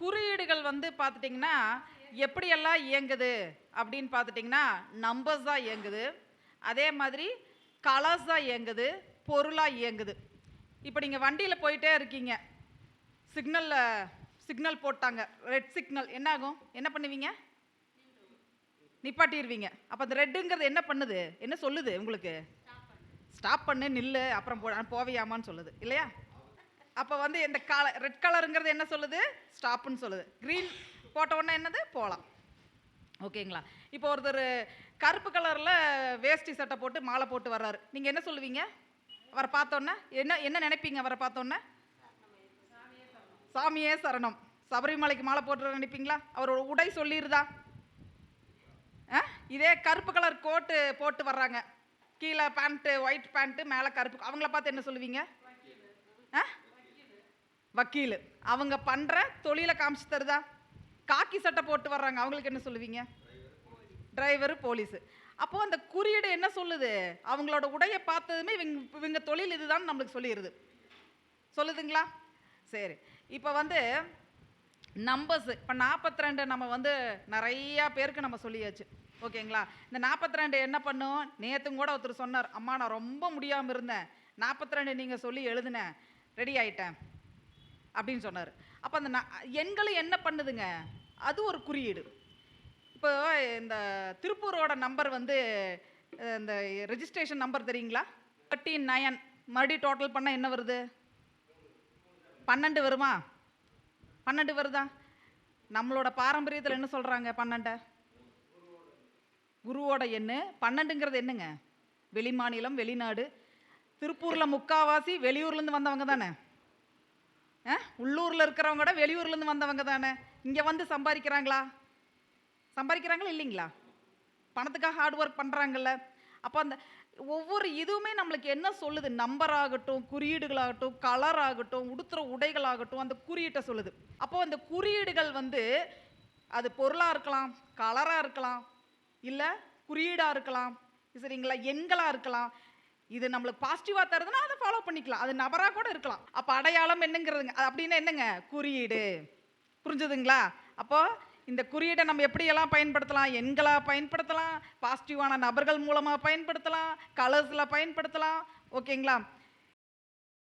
குறியீடுகள் வந்து பார்த்துட்டிங்கன்னா எப்படியெல்லாம் இயங்குது அப்படின்னு பார்த்துட்டிங்கன்னா நம்பர்ஸ் தான் இயங்குது. அதே மாதிரி கலர்ஸ் தான் இயங்குது பொருளாக இயங்குது. இப்போ நீங்கள் வண்டியில் போயிட்டே இருக்கீங்க. சிக்னலில் சிக்னல் போட்டாங்க. ரெட் சிக்னல் என்ன ஆகும் என்ன பண்ணுவீங்க? நிப்பாட்டிடுவீங்க அப்போ அந்த ரெட்டுங்கிறது என்ன பண்ணுது? என்ன சொல்லுது உங்களுக்கு? ஸ்டாப் பண்ணு நில்லு. அப்புறம் போ போவியாமான்னு சொல்லுது. இல்லையா? அப்போ வந்து இந்த கால ரெட் கலருங்கிறது என்ன சொல்லுது? ஸ்டாப்புன்னு சொல்லுது. க்ரீன் போட்ட உடனே என்னது? போகலாம் ஓகேங்களா? இப்போ ஒருத்தர் கருப்பு கலரில் வேஷ்டி சட்டை போட்டு மாலை போட்டு வர்றாரு. நீங்கள் என்ன சொல்லுவீங்க? அவரை பார்த்தோன்னே என்ன என்ன நினைப்பீங்க அவரை பார்த்தோன்னே சாமியே சரணம். சபரிமலைக்கு மாலை போட்டு நினைப்பீங்களா? அவரோட உடை சொல்லிடுதா ஆ? இதே கருப்பு கலர் கோட்டு போட்டு வர்றாங்க. கீழே பேண்ட்டு ஒயிட் பேண்ட்டு மேலே கருப்பு. அவங்கள பார்த்து என்ன சொல்லுவீங்க? ஆ? வக்கீல். அவங்க பண்ணுற தொழிலை காமிச்சு தருதா? காக்கி சட்டை போட்டு வர்றாங்க. அவங்களுக்கு என்ன சொல்லுவீங்க? டிரைவர் போலீஸு அப்போது அந்த குறியீடு என்ன சொல்லுது? அவங்களோட உடையை பார்த்ததுமே இவங்க இவங்க தொழில் இதுதான் நம்மளுக்கு சொல்லிடுது. சொல்லுதுங்களா? சரி. இப்போ வந்து நம்பர்ஸு இப்போ நாற்பத்தி ரெண்டு நம்ம வந்து நிறையா பேருக்கு நம்ம சொல்லியாச்சு. ஓகேங்களா? இந்த நாற்பத்தி ரெண்டு என்ன பண்ணும்? நேற்றும் கூட ஒருத்தர் சொன்னார். அம்மா நான் ரொம்ப முடியாமல் இருந்தேன். நாற்பத்தி ரெண்டு நீங்கள் சொல்லி எழுதினேன். ரெடி ஆயிட்டேன். அப்படின்னு சொன்னார். அப்போ அந்த ந- எண்களும் என்ன பண்ணுதுங்க? அது ஒரு குறியீடு. இப்போ இந்த திருப்பூரோட நம்பர் வந்து இந்த ரெஜிஸ்ட்ரேஷன் நம்பர் தெரியுங்களா? தேர்ட்டின் நயன் மறுபடியும் டோட்டல் பண்ணால் என்ன வருது? பன்னெண்டு வருமா? பன்னெண்டு வருதா? நம்மளோட பாரம்பரியத்தில் என்ன சொல்கிறாங்க பன்னெண்டை? குருவோட எண்ணு. பன்னெண்டுங்கிறது என்னங்க? வெளிமாநிலம் வெளிநாடு. திருப்பூரில் முக்காவாசி வெளியூர்லேருந்து வந்தவங்க தானே? உள்ளூரில் இருக்கிறவங்க கூட வெளியூர்லேருந்து வந்தவங்க தானே? இங்கே வந்து சம்பாதிக்கிறாங்களா? சம்பாதிக்கிறாங்களா இல்லைங்களா? பணத்துக்காக ஹார்ட் ஒர்க் பண்ணுறாங்கல்ல அப்போ அந்த ஒவ்வொரு இதுவுமே நம்மளுக்கு என்ன சொல்லுது? நம்பர் ஆகட்டும் குறியீடுகளாகட்டும் கலர் ஆகட்டும் உடுத்துற உடைகளாகட்டும் அந்த குறியீட்டை சொல்லுது. அப்போ அந்த குறியீடுகள் வந்து அது பொருளாக இருக்கலாம் கலராக இருக்கலாம் இல்லை குறியீடாக இருக்கலாம் சரிங்களா? எண்களாக இருக்கலாம் இது நம்மளுக்கு பாசிட்டிவாக தருதுன்னா அதை ஃபாலோ பண்ணிக்கலாம். அது நபராக கூட இருக்கலாம். அப்போ அடையாளம் என்னங்கிறதுங்க அது அப்படின்னா என்னங்க? குறியீடு. புரிஞ்சுதுங்களா? அப்போது இந்த குறியீடை நம்ம எப்படியெல்லாம் பயன்படுத்தலாம்? எண்களாக பயன்படுத்தலாம்? பாசிட்டிவான நபர்கள் மூலமாக பயன்படுத்தலாம்? கலர்ஸில் பயன்படுத்தலாம்? ஓகேங்களா?